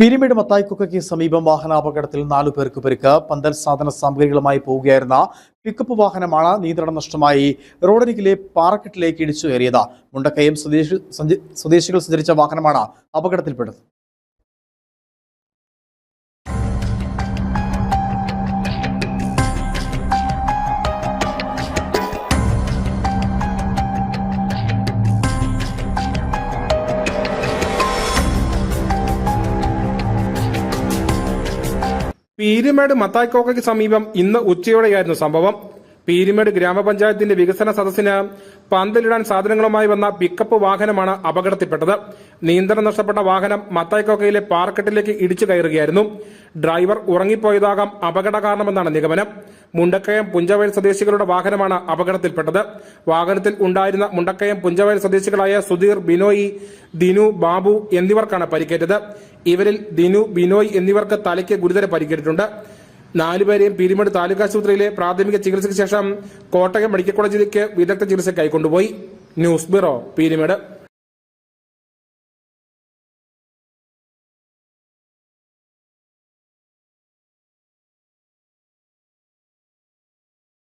പീരിമേട് മത്തായിക്കുക്കയ്ക്ക് സമീപം വാഹനാപകടത്തിൽ നാലു പേർക്ക് പരിക്ക്. പന്തൽ സാധന സാമഗ്രികളുമായി പോവുകയായിരുന്ന പിക്കപ്പ് വാഹനമാണ് നിയന്ത്രണം നഷ്ടമായി റോഡരികിലെ പാറക്കെട്ടിലേക്ക് ഇടിച്ചു കയറിയത്. മുണ്ടക്കയം സ്വദേശി സ്വദേശികൾ സഞ്ചരിച്ച വാഹനമാണ് അപകടത്തിൽപ്പെട്ടത്. പീരുമേട് മത്തായിക്കോക്കയ്ക്ക് സമീപം ഇന്ന് ഉച്ചയോടെയായിരുന്നു സംഭവം. പീരുമേട് ഗ്രാമപഞ്ചായത്തിന്റെ വികസന സദസ്സിന് പന്തലിടാൻ സാധനങ്ങളുമായി വന്ന പിക്കപ്പ് വാഹനമാണ് അപകടത്തിൽപ്പെട്ടത്. നിയന്ത്രണം നഷ്ടപ്പെട്ട വാഹനം മത്തായിക്കോക്കയിലെ പാർക്കെട്ടിലേക്ക് ഇടിച്ചു കയറുകയായിരുന്നു. ഡ്രൈവർ ഉറങ്ങിപ്പോയതാകാം അപകട കാരണമെന്നാണ് നിഗമനം. മുണ്ടക്കയം പുഞ്ചവയൽ സ്വദേശികളുടെ വാഹനമാണ് അപകടത്തിൽപ്പെട്ടത്. വാഹനത്തിൽ ഉണ്ടായിരുന്ന മുണ്ടക്കയം പുഞ്ചവയൽ സ്വദേശികളായ സുധീർ ബിനോയി ദിനു ബാബു എന്നിവർക്കാണ് പരിക്കേറ്റത്. ഇവരിൽ ദിനു ബിനോയ് എന്നിവർക്ക് തലയ്ക്ക് ഗുരുതര പരിക്കേറ്റിട്ടുണ്ട്. നാലുപേരെയും പീരുമേട് താലൂക്ക് ആശുപത്രിയിലെ പ്രാഥമിക ചികിത്സയ്ക്ക് ശേഷം കോട്ടയം മെഡിക്കൽ കോളേജിലേക്ക് വിദഗ്ധ ചികിത്സയ്ക്കായി കൊണ്ടുപോയി. News bureau Peerumedu.